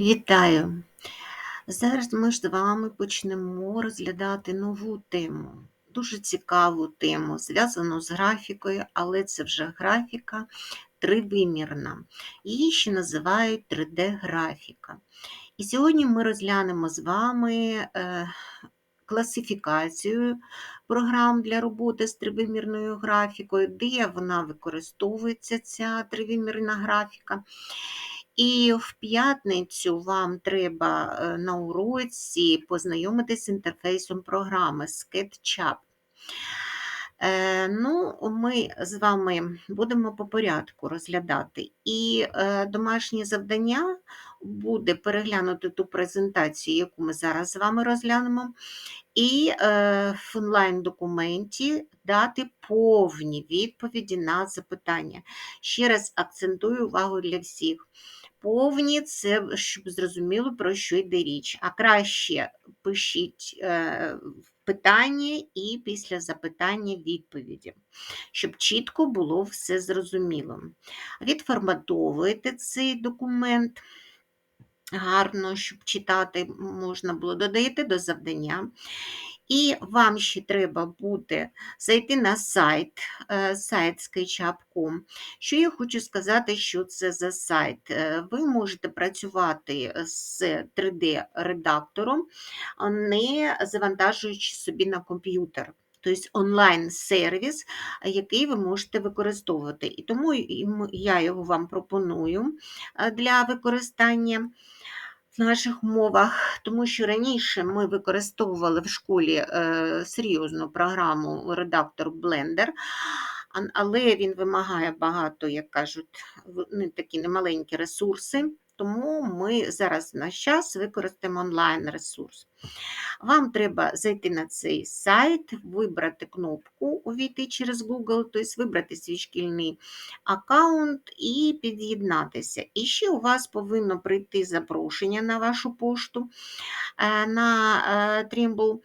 Вітаю! Зараз ми ж з вами почнемо розглядати нову тему, дуже цікаву тему, зв'язану з графікою, але це вже графіка тривимірна. Її ще називають 3D-графіка. І сьогодні ми розглянемо з вами е, класифікацію програм для роботи з тривимірною графікою, де вона використовується, ця тривимірна графіка. І в п'ятницю вам треба е, на уроці познайомитися з інтерфейсом програми SketchUp. Е, ну, Ми з вами будемо по порядку розглядати. І е, домашнє завдання буде переглянути ту презентацію, яку ми зараз з вами розглянемо, і в онлайн-документі дати повні відповіді на запитання. Ще раз акцентую увагу для всіх повні, це щоб зрозуміло, про що йде річ. А краще пишіть е, питання і після запитання відповіді, щоб чітко було все зрозуміло. Відформатовуєте цей документ. Гарно, щоб читати можна було, додаєте до завдання і вам ще треба буде зайти на сайт, е, сайт SketchUp.com. Що я хочу сказати, що це за сайт. Е, ви можете працювати з 3D-редактором, не завантажуючи собі на комп'ютер. Тобто онлайн-сервіс, який ви можете використовувати. І тому я його вам пропоную е, для використання в наших мовах, тому що раніше ми використовували в школі е, серйозну програму редактор Blender, але він вимагає багато, як кажуть, не такі немаленькі ресурси. Тому ми зараз на час використаємо онлайн-ресурс. Вам треба зайти на цей сайт, вибрати кнопку Увійти через Google, тобто вибрати свій шкільний аккаунт і під'єднатися. І ще у вас повинно прийти запрошення на вашу пошту е, на е, Trimble.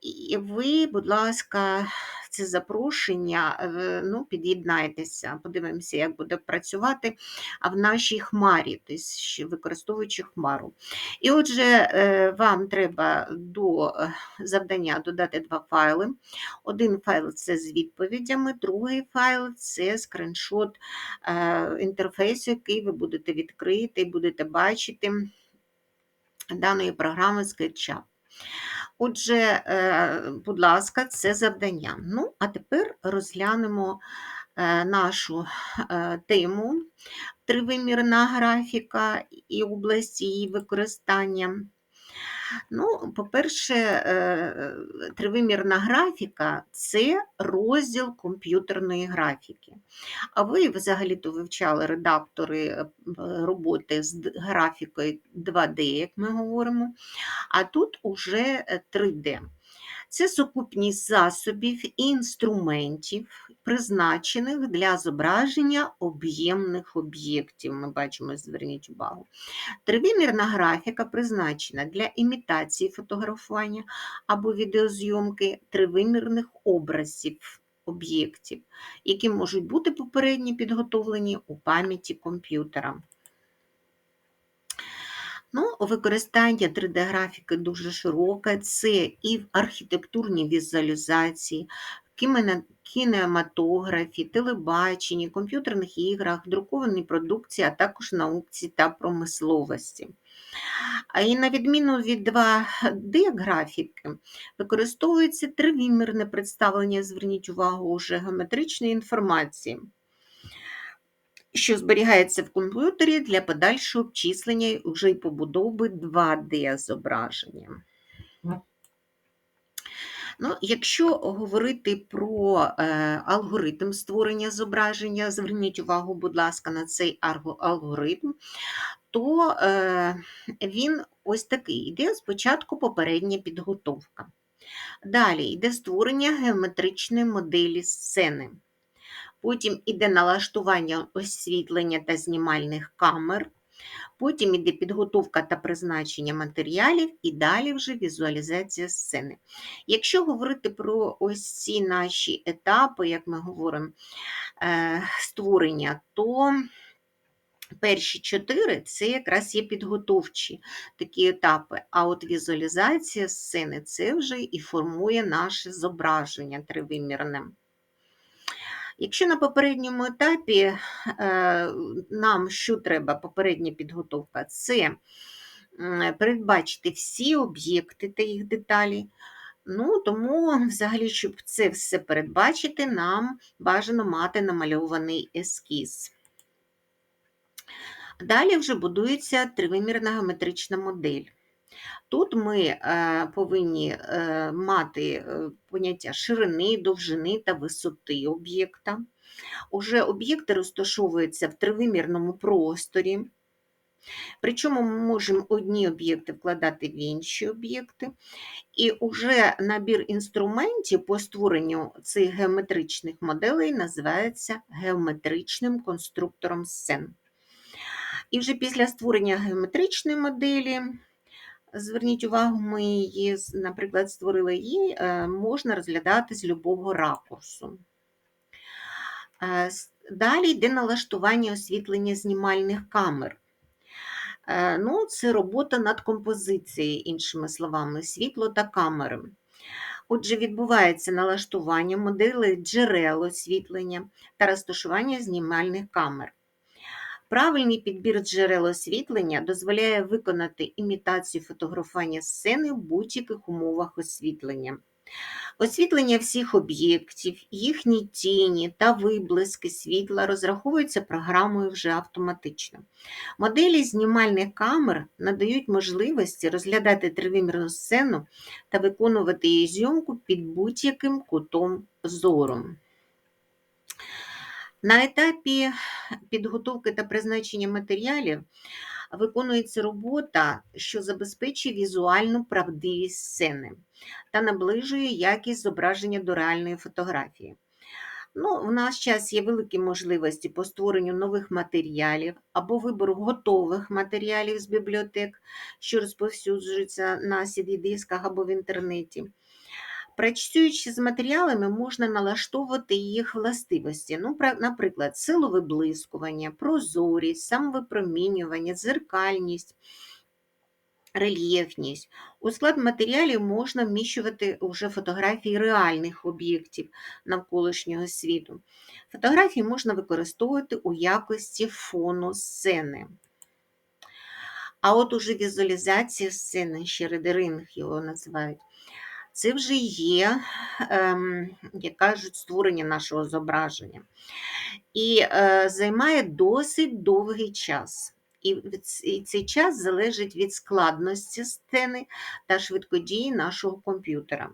І ви, будь ласка, це запрошення, е, ну, під'єднайтеся, подивимося, як буде працювати в нашій хмарі, тобто використовуючи хмару. І отже, е, вам треба до е, завдання додати два файли. Один файл це з відповідями, другий файл це скриншот інтерфейсу, який ви будете відкрити і будете бачити даної програми SketchUp. Отже, е, будь ласка, це завдання. Ну, а тепер розглянемо е, нашу е, тему тривимірна графіка і область її використання. Ну, По-перше, е, тривимірна графіка це розділ комп'ютерної графіки. А ви взагалі-то вивчали редактори е, роботи з графікою 2D, як ми говоримо, а тут уже 3D. Це сукупність засобів і інструментів, призначених для зображення об'ємних об'єктів. Ми бачимо, зверніть увагу. Тривимірна графіка призначена для імітації фотографування або відеозйомки тривимірних образів об'єктів, які можуть бути попередньо підготовлені у пам'яті комп'ютера. Ну, Використання 3D-графіки дуже широке, це і в архітектурній візуалізації, кінематографі, телебаченні, комп'ютерних іграх, друкованій продукції, а також науці та промисловості. І на відміну від 2D-графіки, використовується тривимірне представлення, зверніть увагу, уже геометричної інформації що зберігається в комп'ютері для подальшого обчислення вже й побудови 2D-зображення. Ну, Якщо говорити про е, алгоритм створення зображення, зверніть увагу, будь ласка, на цей алгоритм, то е, він ось такий: йде спочатку попередня підготовка. Далі йде створення геометричної моделі сцени. Потім іде налаштування освітлення та знімальних камер. Потім іде підготовка та призначення матеріалів, і далі вже візуалізація сцени. Якщо говорити про ось ці наші етапи, як ми говоримо, е, створення, то Перші чотири це якраз є підготовчі такі етапи. А от візуалізація сцени це вже і формує наше зображення тривимірне. Якщо на попередньому етапі е, нам що треба, попередня підготовка, це передбачити всі об'єкти та їх деталі. Ну, Тому, взагалі, щоб це все передбачити, нам бажано мати намальований ескіз. Далі вже будується тривимірна геометрична модель. Тут ми е, повинні е, мати е, поняття ширини, довжини та висоти об'єкта. Уже об'єкти розташовуються в тривимірному просторі. Причому ми можемо одні об'єкти вкладати в інші об'єкти. І вже набір інструментів по створенню цих геометричних моделей називається геометричним конструктором сцен. І вже після створення геометричної моделі, зверніть увагу, ми її, наприклад, створили її, е, можна розглядати з любого ракурсу. Е, далі йде налаштування освітлення знімальних камер. Е, ну, Це робота над композицією, іншими словами, світло та камери. Отже, відбувається налаштування моделей джерел освітлення та розташування знімальних камер. Правильний підбір джерел освітлення дозволяє виконати імітацію фотографування сцени в будь-яких умовах освітлення. Освітлення всіх об'єктів, їхні тіні та виблиски світла розраховуються програмою вже автоматично. Моделі знімальних камер надають можливості розглядати тривимірну сцену та виконувати її зйомку під будь-яким кутом зору. На етапі підготовки та призначення матеріалів виконується робота, що забезпечує візуальну правдивість сцени та наближує якість зображення до реальної фотографії. Ну, В наш час є великі можливості по створенню нових матеріалів або вибору готових матеріалів з бібліотек, що розповсюджуються на CD-дисках або в інтернеті. Працюючи з матеріалами, можна налаштовувати їх властивості, ну, наприклад, силу виблискування, прозорість, самовипромінювання, дзеркальність, рельєфність. У склад матеріалів можна вміщувати вже фотографії реальних об'єктів навколишнього світу. Фотографії можна використовувати у якості фону сцени. А от уже візуалізація сцени, ще редеринг його називають це вже є, ем, як кажуть, створення нашого зображення. І е, займає досить довгий час. І цей час залежить від складності сцени та швидкодії нашого комп'ютера.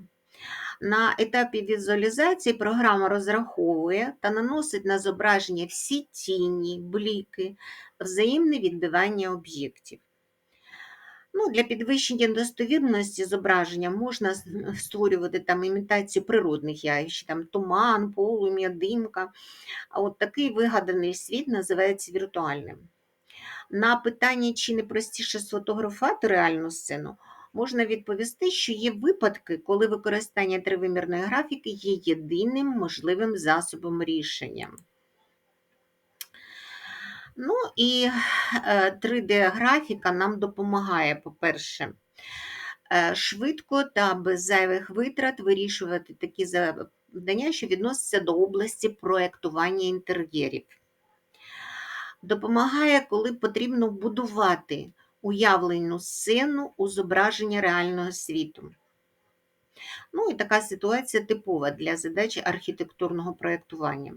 На етапі візуалізації програма розраховує та наносить на зображення всі тіні, бліки, взаємне відбивання об'єктів. Ну, Для підвищення достовірності зображення можна створювати там імітацію природних явищ, там туман, полум'я, димка. А от такий вигаданий світ називається віртуальним. На питання, чи не простіше сфотографувати реальну сцену, можна відповісти, що є випадки, коли використання тривимірної графіки є єдиним можливим засобом рішення. Ну і 3D-графіка е, нам допомагає, по-перше, е, швидко та без зайвих витрат вирішувати такі завдання, що відносяться до області проєктування інтер'єрів. Допомагає, коли потрібно будувати уявлену сцену у зображення реального світу. Ну і така ситуація типова для задачі архітектурного проєктування.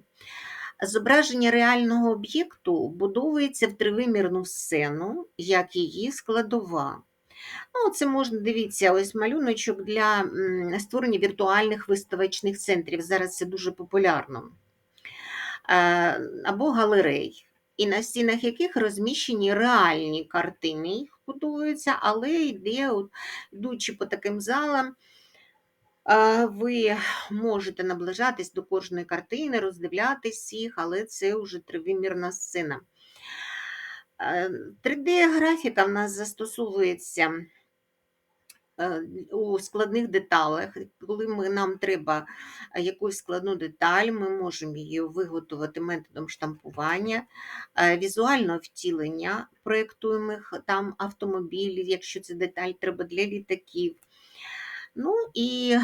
Зображення реального об'єкту будовується в тривимірну сцену, як її складова. Ну, Це можна дивіться, ось малюночок для створення віртуальних виставочних центрів. Зараз це дуже популярно. Е, або галерей, і на стінах яких розміщені реальні картини, їх будуються, але йде, йдучи по таким залам, ви можете наближатись до кожної картини, роздивлятись їх, але це вже тривимірна сцена. 3D-графіка в нас застосовується е, у складних деталях. Коли ми, нам треба е, якусь складну деталь, ми можемо її виготовити методом штампування, е, візуального втілення проєктуємих там автомобілів, якщо це деталь треба для літаків. Ну і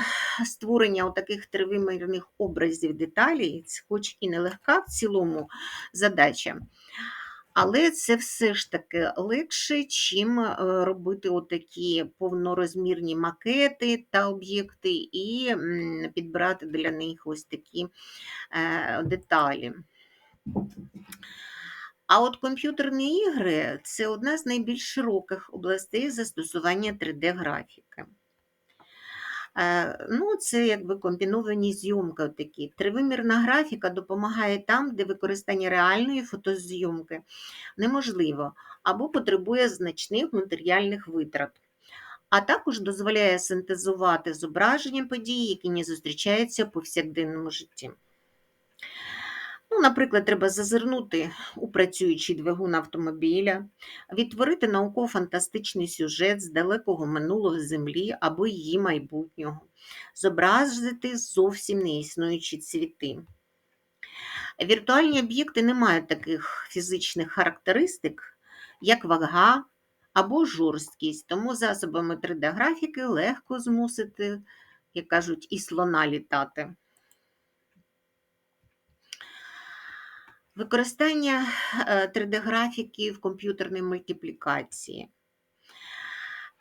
створення таких тривимірних образів деталей, хоч і нелегка в цілому задача, але це все ж таки легше, чим е, робити отакі повнорозмірні макети та об'єкти і підбирати для них ось такі е, деталі. А от комп'ютерні ігри це одна з найбільш широких областей застосування 3D-графіки. Е, ну, Це якби комбіновані зйомки. такі. Тривимірна графіка допомагає там, де використання реальної фотозйомки неможливо або потребує значних матеріальних витрат. А також дозволяє синтезувати зображення подій, які не зустрічаються в повсякденному житті. Ну, Наприклад, треба зазирнути у працюючий двигун автомобіля, відтворити науково-фантастичний сюжет з далекого минулого Землі або її майбутнього, зобразити зовсім неіснуючі цвіти. Віртуальні об'єкти не мають таких фізичних характеристик, як вага або жорсткість, тому засобами 3D-графіки легко змусити, як кажуть, і слона літати. Використання 3D-графіки е, в комп'ютерній мультиплікації.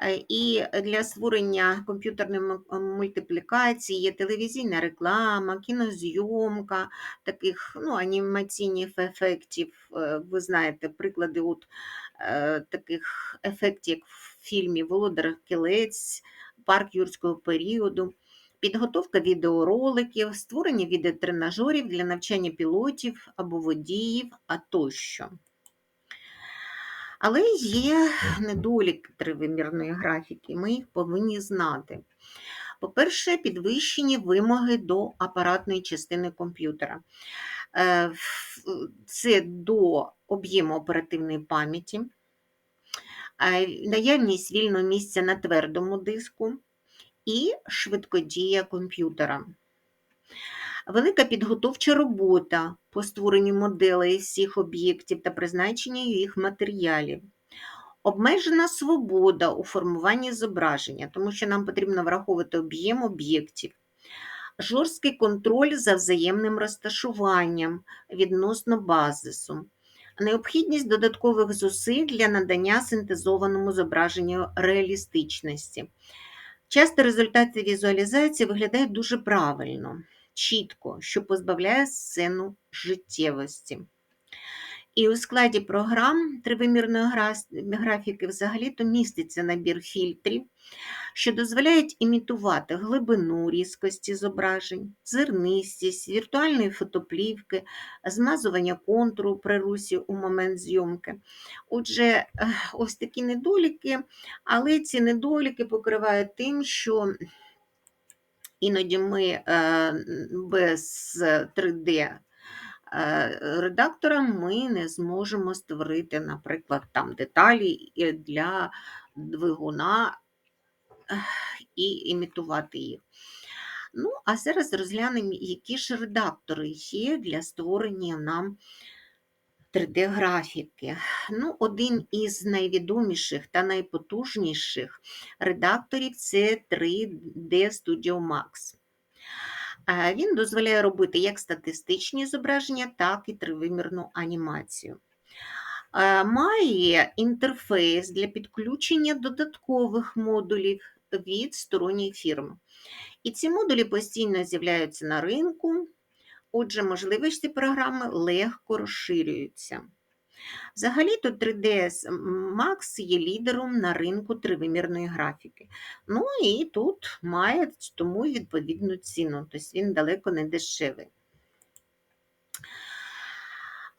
Е, і для створення комп'ютерної мультиплікації є телевізійна реклама, кінозйомка, таких ну, анімаційних ефектів. Е, ви знаєте, приклади от, таких ефектів, як в фільмі Володар Кілець, Парк юрського періоду підготовка відеороликів, створення відеотренажерів для навчання пілотів або водіїв, а тощо. Але є недоліки тривимірної графіки, ми їх повинні знати. По-перше, підвищені вимоги до апаратної частини комп'ютера. Е, це до об'єму оперативної пам'яті, е, наявність вільного місця на твердому диску, і швидкодія комп'ютера. Велика підготовча робота по створенню моделей всіх об'єктів та призначенню їх матеріалів. Обмежена свобода у формуванні зображення, тому що нам потрібно враховувати об'єм об'єктів, жорсткий контроль за взаємним розташуванням відносно базису, необхідність додаткових зусиль для надання синтезованому зображенню реалістичності. Часто результати візуалізації виглядають дуже правильно, чітко, що позбавляє сцену життєвості. І у складі програм тривимірної графіки взагалі-то міститься набір фільтрів, що дозволяють імітувати глибину різкості зображень, зернистість, віртуальної фотоплівки, змазування контуру при русі у момент зйомки. Отже, ось такі недоліки, але ці недоліки покривають тим, що іноді ми е, без 3D Е, редактором ми не зможемо створити, наприклад, там деталі для двигуна і імітувати їх. Ну, а зараз розглянемо, які ж редактори є для створення нам 3D-графіки. Ну, Один із найвідоміших та найпотужніших редакторів це 3D Studio Max. Він дозволяє робити як статистичні зображення, так і тривимірну анімацію. Має інтерфейс для підключення додаткових модулів від сторонніх фірм. І ці модулі постійно з'являються на ринку, отже, можливості програми легко розширюються. Взагалі-то 3ds Max є лідером на ринку тривимірної графіки. Ну і тут має тому відповідну ціну, тобто він далеко не дешевий.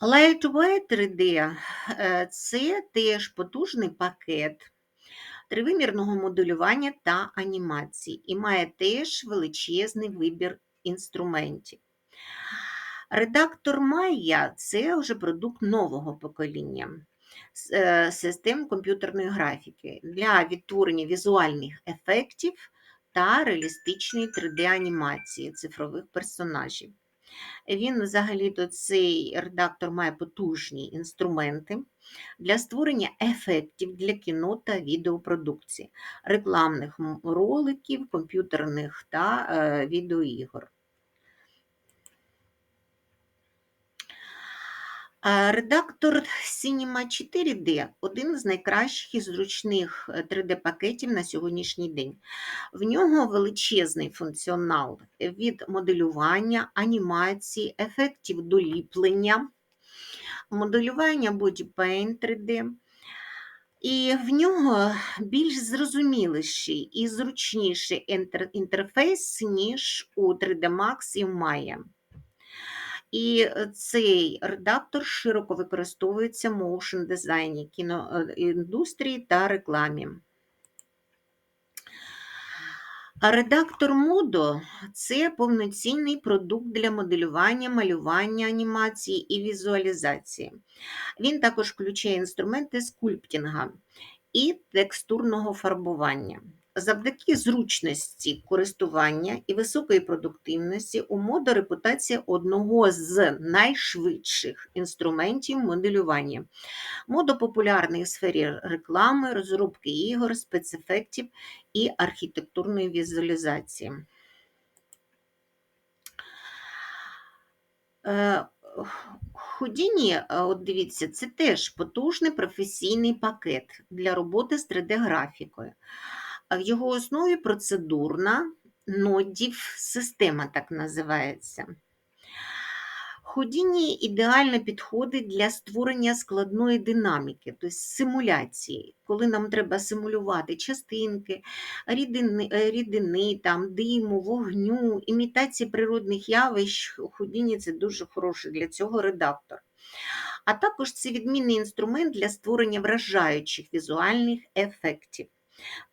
Lightweight 3D е, це теж потужний пакет тривимірного моделювання та анімації і має теж величезний вибір інструментів. Редактор Майя це вже продукт нового покоління. е, систем комп'ютерної графіки для відтворення візуальних ефектів та реалістичної 3D-анімації цифрових персонажів. Він взагалі-то цей редактор має потужні інструменти для створення ефектів для кіно та відеопродукції, рекламних роликів, комп'ютерних та е, відеоігор. Редактор Cinema 4D один з найкращих і зручних 3D-пакетів на сьогоднішній день. В нього величезний функціонал від моделювання, анімації, ефектів доліплення, моделювання Body Paint 3D. І в нього більш зрозуміліший і зручніший інтерфейс, ніж у 3D Max і Maya. І е, цей редактор широко використовується в моушн дизайні, кіноіндустрії та рекламі. Редактор Modo – це повноцінний продукт для моделювання, малювання, анімації і візуалізації. Він також включає інструменти скульптінга і текстурного фарбування. Завдяки зручності користування і високої продуктивності у Modo репутація одного з найшвидших інструментів моделювання. Modo популярний у сфері реклами, розробки ігор, спецефектів і архітектурної візуалізації. Е, е, от дивіться, це теж потужний професійний пакет для роботи з 3D-графікою. В його основі процедурна нодів система, так називається. Houdini ідеально підходить для створення складної динаміки, тобто симуляції, коли нам треба симулювати частинки, рідини, е, рідини там, диму, вогню, імітації природних явищ. Houdini – це дуже хороший для цього редактор. А також це відмінний інструмент для створення вражаючих візуальних ефектів.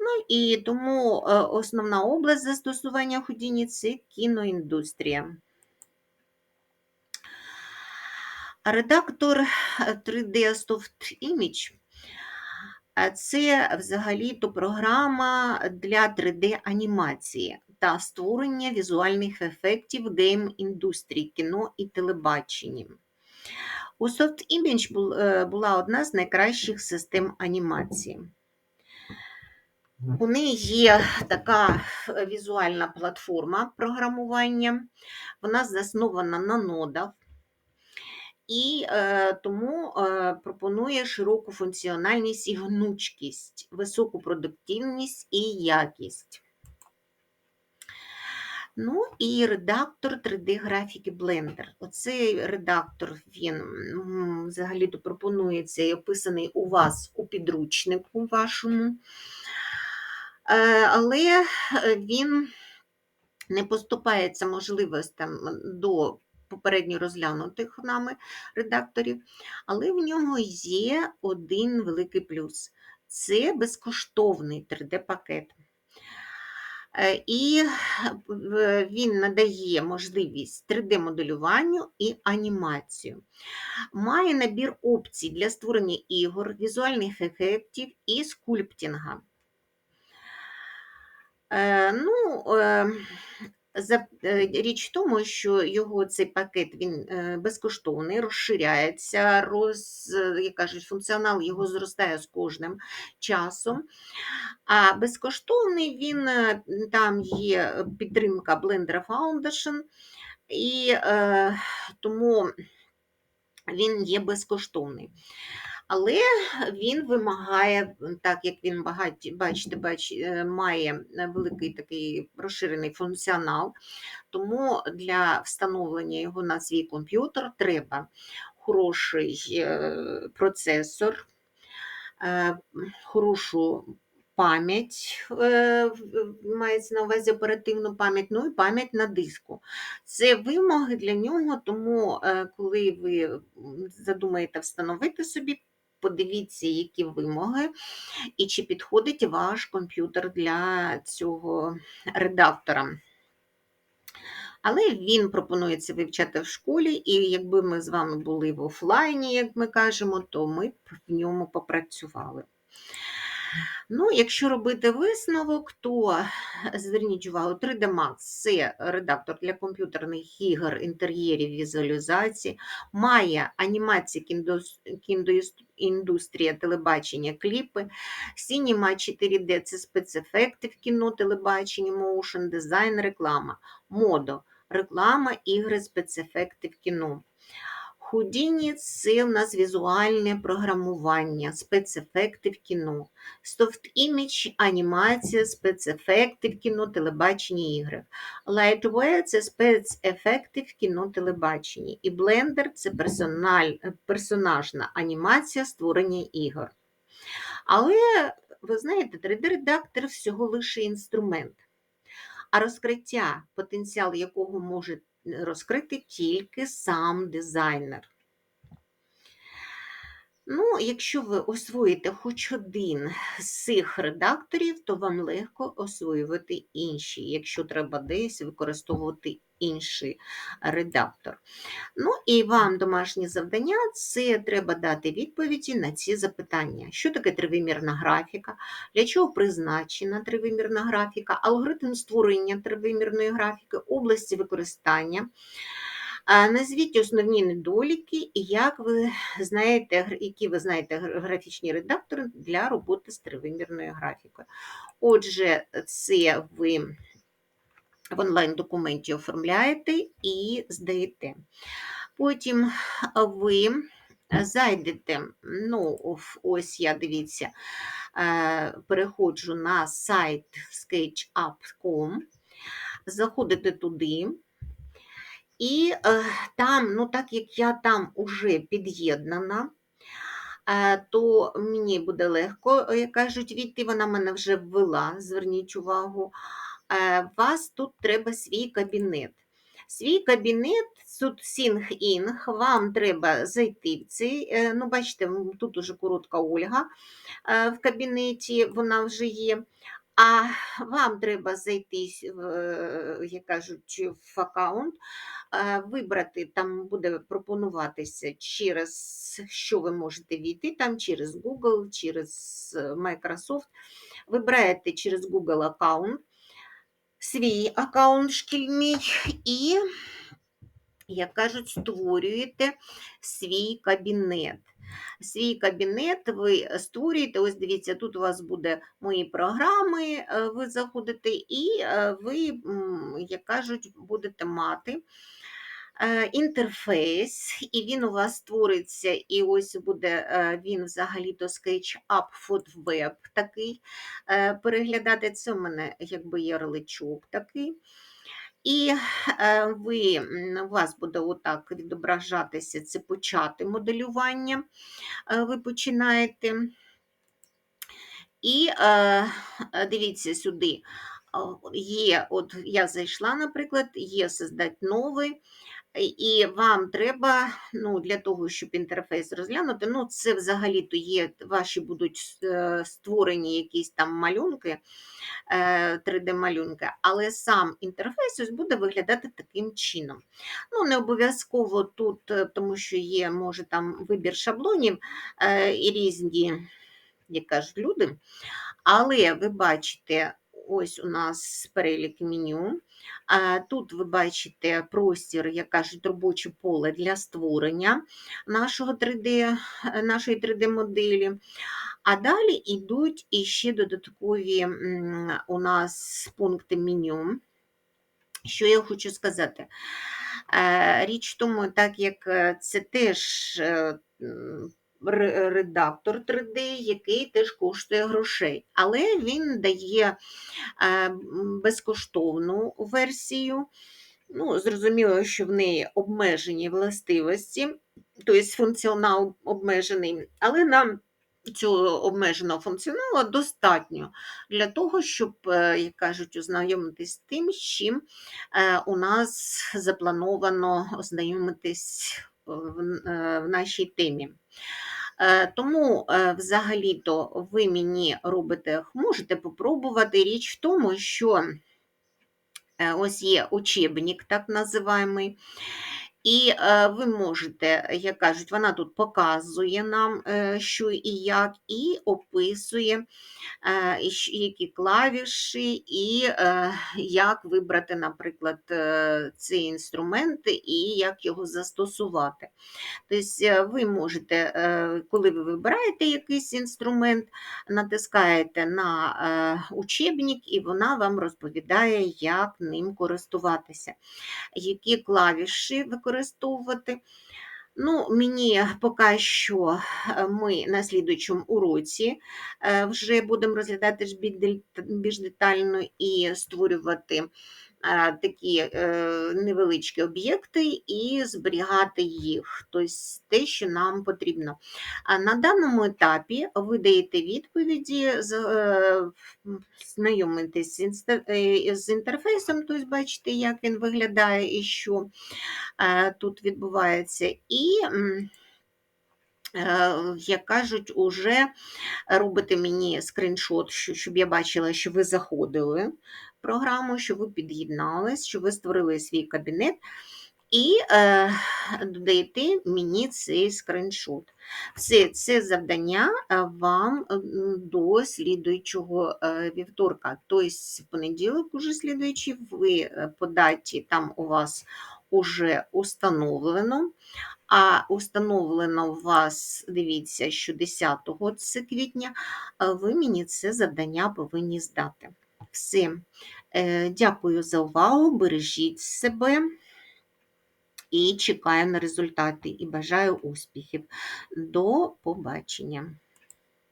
Ну і тому е, основна область застосування Houdini – це кіноіндустрія. Редактор 3D Soft Image е, це взагалі-то програма для 3D-анімації та створення візуальних ефектів гейм-індустрії, кіно і телебаченні. У Soft Image е, була одна з найкращих систем анімації. У неї є така е, візуальна платформа програмування, вона заснована на нодах і е, тому е, пропонує широку функціональність і гнучкість, високу продуктивність і якість. Ну і редактор 3D-графіки Blender. Оцей редактор він взагалі-то пропонується і описаний у вас у підручнику вашому. Е, Але е, він не поступається можливостям до попередньо розглянутих нами редакторів, але в нього є один великий плюс це безкоштовний 3D-пакет. Е, І він надає можливість 3D-моделюванню і анімацію. Має набір опцій для створення ігор, візуальних ефектів і скульптінга. Е, Ну, е, е, річ в тому, що його цей пакет він безкоштовний, розширяється, роз, як кажуть, функціонал його зростає з кожним часом. А безкоштовний він там є підтримка Blender Foundation, і тому він є безкоштовний. Але він вимагає, так як він багаті, бачите, бач, е, має великий такий розширений функціонал, тому для встановлення його на свій комп'ютер треба хороший е, процесор, е, хорошу пам'ять, мається на увазі оперативну пам'ять, ну і пам'ять на диску. Це вимоги для нього, тому коли ви задумаєте встановити собі, подивіться, які вимоги і чи підходить ваш комп'ютер для цього редактора. Але він пропонується вивчати в школі, і якби ми з вами були в офлайні, як ми кажемо, то ми б в ньому попрацювали. Ну, якщо робити висновок, то зверніть увагу, 3D Max – це редактор для комп'ютерних ігор, інтер'єрів, візуалізації, має анімація, кіндустрія, телебачення, кліпи, Cinema 4D – це спецефекти в кіно, телебаченні, моушен, дизайн, реклама, модо, реклама, ігри, спецефекти в кіно. Houdini – це у нас візуальне програмування, спецефекти в кіно. Image – анімація, спецефекти в кіно, телебаченні ігри. Lightware – це спецефекти в кіно, телебаченні. І Blender – це персональ, персонажна анімація створення ігор. Але, ви знаєте, 3D-редактор всього лише інструмент, а розкриття, потенціал якого може розкрити тільки сам дизайнер. Ну, якщо ви освоїте хоч один з цих редакторів, то вам легко освоювати інші, якщо треба десь використовувати інший редактор. Ну і вам домашнє завдання це треба дати відповіді на ці запитання. Що таке тривимірна графіка, для чого призначена тривимірна графіка, алгоритм створення тривимірної графіки, області використання. Назвіть основні недоліки, і як ви знаєте, які ви знаєте графічні редактори для роботи з тривимірною графікою. Отже, це ви в онлайн-документі оформляєте і здаєте. Потім ви зайдете, ну, ось я дивіться, е, переходжу на сайт sketchup.com, заходите туди. І е, там, ну так як я там уже під'єднана, е, то мені буде легко, як кажуть, війти, вона мене вже ввела, зверніть увагу. Е, вас тут треба свій кабінет. Свій кабінет, тут Сінг-Інг, вам треба зайти в цей, е, ну, бачите, тут уже коротка Ольга в кабінеті, вона вже є. А вам треба зайти, як кажуть, в аккаунт, вибрати, там буде пропонуватися, через що ви можете війти, там через Google, через Microsoft. Вибираєте через Google аккаунт, свій аккаунт шкільний і, як кажуть, створюєте свій кабінет. Свій кабінет ви створюєте, ось дивіться, тут у вас буде мої програми, е, ви заходите, і е, ви, як кажуть, будете мати. Е, інтерфейс, і він у вас створиться, і ось буде він взагалі-то SketchUp for Web такий. Переглядати це у мене якби ярличок такий. І е, ви, у вас буде отак відображатися це почати моделювання, е, ви починаєте. І е, дивіться сюди, є, от я зайшла, наприклад, є создати новий, і вам треба, ну, для того, щоб інтерфейс розглянути, ну, це взагалі-то є, ваші будуть е, створені якісь там малюнки, 3D-малюнки, е, але сам інтерфейс ось буде виглядати таким чином. Ну, Не обов'язково тут, е, тому що є, може, там вибір шаблонів і різні, як кажуть, люди. Але ви бачите, ось у нас перелік меню. Тут ви бачите простір, як кажуть, робоче поле для створення нашого 3D, нашої 3D-моделі. А далі йдуть іще додаткові у нас пункти меню. Що я хочу сказати? Е, річ в тому, так як е, це теж е, редактор 3D, який теж коштує грошей, але він дає е, безкоштовну версію. Ну, Зрозуміло, що в неї обмежені властивості, тобто функціонал обмежений, але нам цього обмеженого функціоналу достатньо для того, щоб, е, як кажуть, ознайомитись з тим, з чим е, у нас заплановано ознайомитись в нашій темі. Е, тому, е, взагалі-то, ви мені робите, можете попробувати річ в тому, що Е, Ось є учебник, так називаємий. І е, ви можете, як кажуть, вона тут показує нам, е, що і як, і описує, е, які клавіші, і як вибрати, наприклад, е, цей інструмент і як його застосувати. Тобто ви можете, коли ви вибираєте якийсь інструмент, натискаєте на учебник, і вона вам розповідає, як ним користуватися, які клавіші використовувати. Ну, мені поки що е, ми на слідуючому уроці е, вже будемо розглядати більш детально і створювати такі е, невеличкі об'єкти і зберігати їх, тобто те, що нам потрібно. На даному етапі ви даєте відповіді, е, знайомитесь з е, інтерфейсом, тобто бачите, як він виглядає і що е, тут відбувається. І е, як кажуть, уже робите мені скріншот, щоб я бачила, що ви заходили в програму, що ви під'єднались, що ви створили свій кабінет. І е, додаєте мені цей скріншот. Все це завдання е, вам до слідуючого е, вівторка. Тобто в понеділок, уже слідуючий, ви е, по даті там у вас уже установлено. А установлено у вас, дивіться, що 10 це квітня, ви мені це завдання повинні здати. Все. Е, Дякую за увагу, бережіть себе і чекаю на результати. І бажаю успіхів. До побачення!